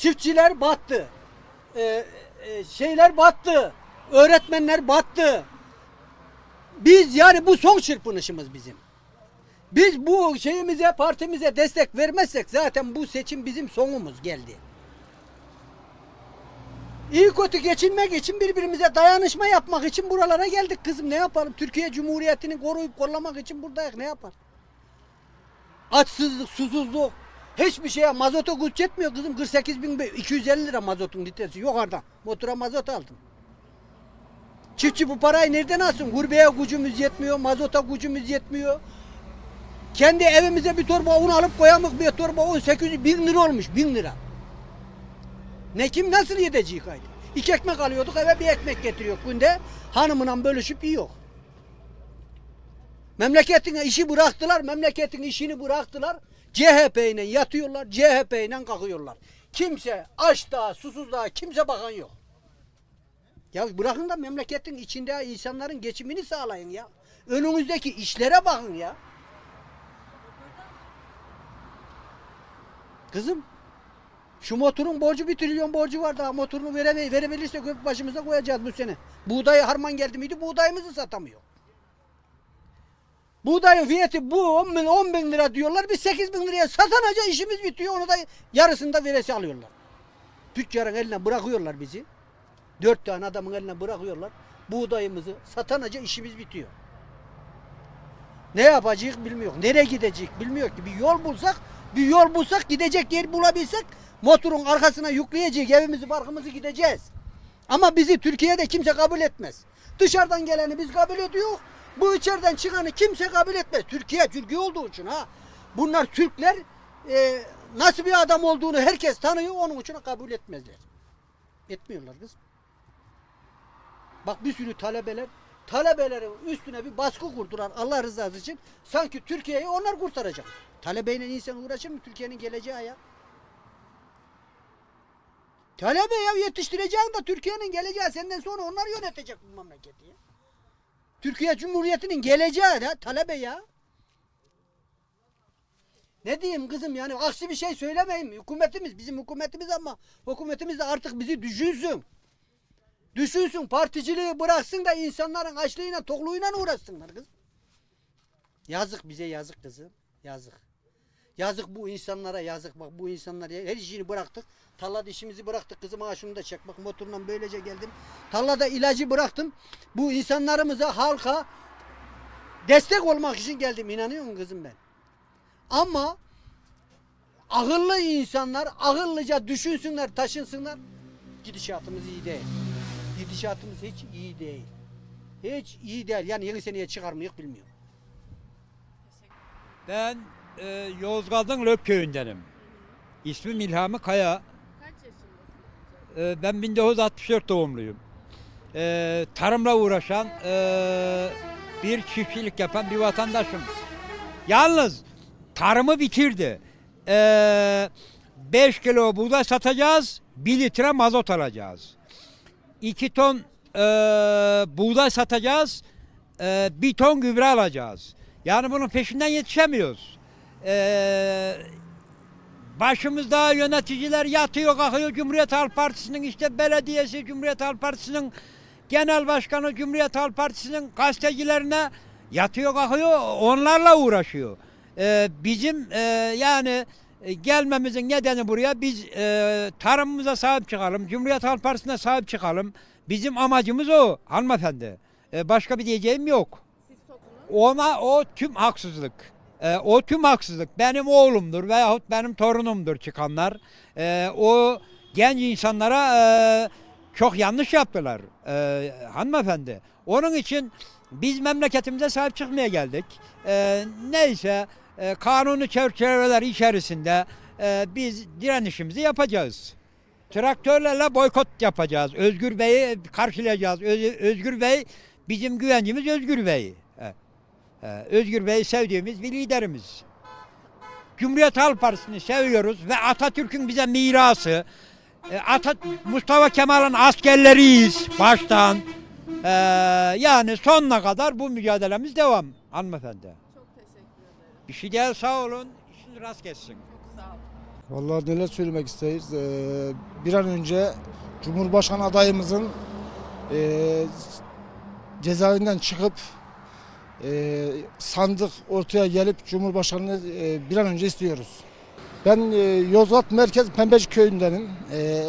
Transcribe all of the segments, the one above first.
Çiftçiler battı. Ee, e, şeyler battı. Öğretmenler battı. Biz yani bu son çırpınışımız bizim. Biz bu şeyimize, partimize destek vermezsek zaten bu seçim bizim sonumuz geldi. İyi kötü geçinmek için birbirimize dayanışma yapmak için buralara geldik kızım. Ne yapalım? Türkiye Cumhuriyeti'ni koruyup kollamak için buradayız. Ne yapar? Açsızlık, susuzluk. Hiçbir şeye mazota güç yetmiyor kızım. 48.250 lira mazotun litresi yukarıda. Motora mazot aldım. Çiftçi bu parayı nereden alsın? Gurbeye gücümüz yetmiyor, mazota gücümüz yetmiyor. Kendi evimize bir torba un alıp koyamık bir torba un 800 bin lira olmuş bin lira. Ne kim nasıl yedecek haydi? İki ekmek alıyorduk eve bir ekmek getiriyor günde. Hanımla bölüşüp yiyor. Memleketin işi bıraktılar, memleketin işini bıraktılar. CHP ile yatıyorlar, CHP ile kalkıyorlar. Kimse açta, susuzluğa kimse bakan yok. Ya bırakın da memleketin içinde insanların geçimini sağlayın ya. Önünüzdeki işlere bakın ya. Kızım şu motorun borcu bir trilyon borcu var daha motorunu vereme, verebilirsek başımıza koyacağız bu sene. Buğday harman geldi miydi buğdayımızı satamıyor. Buğdayın fiyatı bu 10 bin, 10 bin lira diyorlar biz 8 bin liraya satanca işimiz bitiyor onu da yarısını da veresi alıyorlar. Tüccarın eline bırakıyorlar bizi. Dört tane adamın eline bırakıyorlar. Buğdayımızı satanca işimiz bitiyor. Ne yapacak bilmiyor. Nereye gidecek bilmiyor ki. Bir yol bulsak, bir yol bulsak gidecek yer bulabilsek motorun arkasına yükleyecek evimizi barkımızı gideceğiz. Ama bizi Türkiye'de kimse kabul etmez. Dışarıdan geleni biz kabul ediyor. Bu içeriden çıkanı kimse kabul etmez. Türkiye, Türkiye olduğu için ha. Bunlar Türkler e, nasıl bir adam olduğunu herkes tanıyor. Onun için kabul etmezler. Etmiyorlar kız. Bak bir sürü talebeler talebelerin üstüne bir baskı kurdular Allah rızası için. Sanki Türkiye'yi onlar kurtaracak. Talebeyle insan uğraşır mı Türkiye'nin geleceği ya? Talebe ya yetiştireceksin da Türkiye'nin geleceği senden sonra onlar yönetecek bu memleketi ya. Türkiye Cumhuriyeti'nin geleceği ya talebe ya. Ne diyeyim kızım yani aksi bir şey söylemeyin. Hükümetimiz bizim hükümetimiz ama hükümetimiz de artık bizi düşünsün. Düşünsün particiliği bıraksın da insanların açlığıyla tokluğuyla uğraşsınlar kız. Yazık bize yazık kızım. Yazık. Yazık bu insanlara yazık. Bak bu insanlar ya- her işini bıraktık. Tarlada işimizi bıraktık. Kızım ha şunu da çek. Bak motorla böylece geldim. Tarlada ilacı bıraktım. Bu insanlarımıza halka destek olmak için geldim. İnanıyor musun kızım ben? Ama akıllı insanlar akıllıca düşünsünler, taşınsınlar. Gidişatımız iyi değil. Gidişatımız hiç iyi değil. Hiç iyi değil. Yani yeni seneye çıkarmıyor bilmiyorum. Ben e, Yozgat'ın Lök köyündenim. İsmim İlhami Kaya. Kaç yaşındasın? E, ben 1964 doğumluyum. E, tarımla uğraşan, e, bir çiftçilik yapan bir vatandaşım. Yalnız tarımı bitirdi. 5 kilo buğday satacağız, 1 litre mazot alacağız. 2 ton e, buğday satacağız, e, 1 ton gübre alacağız. Yani bunun peşinden yetişemiyoruz. E, başımızda yöneticiler yatıyor kalkıyor Cumhuriyet Halk Partisi'nin işte belediyesi Cumhuriyet Halk Partisi'nin genel başkanı Cumhuriyet Halk Partisi'nin gazetecilerine yatıyor kalkıyor onlarla uğraşıyor. Ee, bizim e, yani e, gelmemizin nedeni buraya biz e, tarımımıza sahip çıkalım, Cumhuriyet Halk Partisi'ne sahip çıkalım. Bizim amacımız o hanımefendi. E, başka bir diyeceğim yok. Ona o tüm haksızlık. Ee, o tüm haksızlık benim oğlumdur veyahut benim torunumdur çıkanlar. Ee, o genç insanlara e, çok yanlış yaptılar e, hanımefendi. Onun için biz memleketimize sahip çıkmaya geldik. Ee, neyse e, kanuni çerçeveler içerisinde e, biz direnişimizi yapacağız. Traktörlerle boykot yapacağız. Özgür Bey'i karşılayacağız. Öz- Özgür Bey bizim güvencimiz Özgür Bey. Ee, Özgür Bey sevdiğimiz bir liderimiz. Cumhuriyet Halk Partisi'ni seviyoruz ve Atatürk'ün bize mirası. Ee, Ata, Mustafa Kemal'in askerleriyiz baştan. Ee, yani sonuna kadar bu mücadelemiz devam hanımefendi. Çok teşekkür ederim. Bir şey değil sağ olun. İşiniz rast gelsin. Çok sağ olun. Vallahi neler söylemek isteyiz. Ee, bir an önce Cumhurbaşkanı adayımızın e, cezaevinden çıkıp e, sandık ortaya gelip Cumhurbaşkanı'nı e, bir an önce istiyoruz. Ben e, Yozgat Merkez Pembecik Köyü'ndenim. E,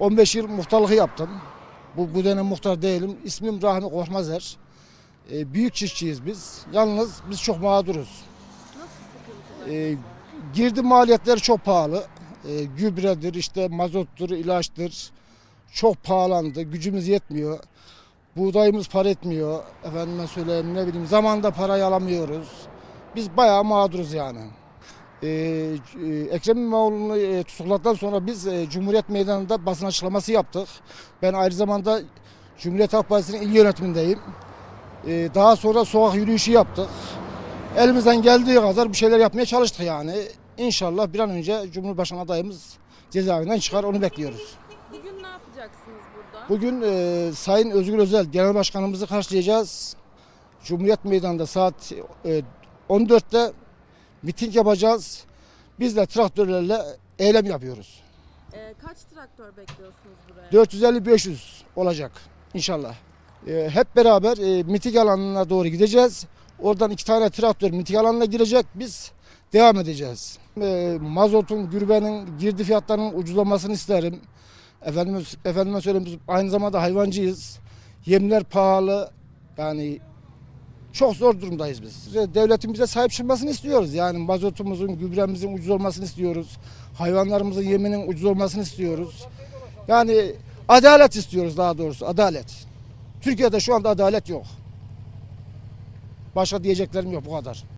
15 yıl muhtarlığı yaptım. Bu, bu dönem muhtar değilim. İsmim Rahmi Korkmazer. E, büyük çiftçiyiz biz. Yalnız biz çok mağduruz. E, girdi maliyetleri çok pahalı. E, gübredir, işte mazottur, ilaçtır. Çok pahalandı. Gücümüz yetmiyor. Buğdayımız para etmiyor. Efendime söyleyeyim ne bileyim zamanda parayı alamıyoruz. Biz bayağı mağduruz yani. E, e, Ekrem İmamoğlu'nu e, tutukladıktan sonra biz e, Cumhuriyet Meydanı'nda basın açıklaması yaptık. Ben aynı zamanda Cumhuriyet Halk Partisi'nin il yönetimindeyim. E, daha sonra sokak yürüyüşü yaptık. Elimizden geldiği kadar bir şeyler yapmaya çalıştık yani. İnşallah bir an önce Cumhurbaşkanı adayımız cezaevinden çıkar onu bekliyoruz. Bugün ne yapacaksınız? Bugün e, Sayın Özgür Özel Genel Başkanımızı karşılayacağız. Cumhuriyet Meydanı'nda saat e, 14'te miting yapacağız. Biz de traktörlerle eylem yapıyoruz. Ee, kaç traktör bekliyorsunuz buraya? 450-500 olacak inşallah. E, hep beraber e, miting alanına doğru gideceğiz. Oradan iki tane traktör miting alanına girecek. Biz devam edeceğiz. E, mazotun, gübrenin, girdi fiyatlarının ucuzlamasını isterim. Efendime, efendime söyleyeyim biz aynı zamanda hayvancıyız. Yemler pahalı. Yani çok zor durumdayız biz. Devletin bize sahip çıkmasını istiyoruz. Yani mazotumuzun, gübremizin ucuz olmasını istiyoruz. Hayvanlarımızın yeminin ucuz olmasını istiyoruz. Yani adalet istiyoruz daha doğrusu adalet. Türkiye'de şu anda adalet yok. Başka diyeceklerim yok bu kadar.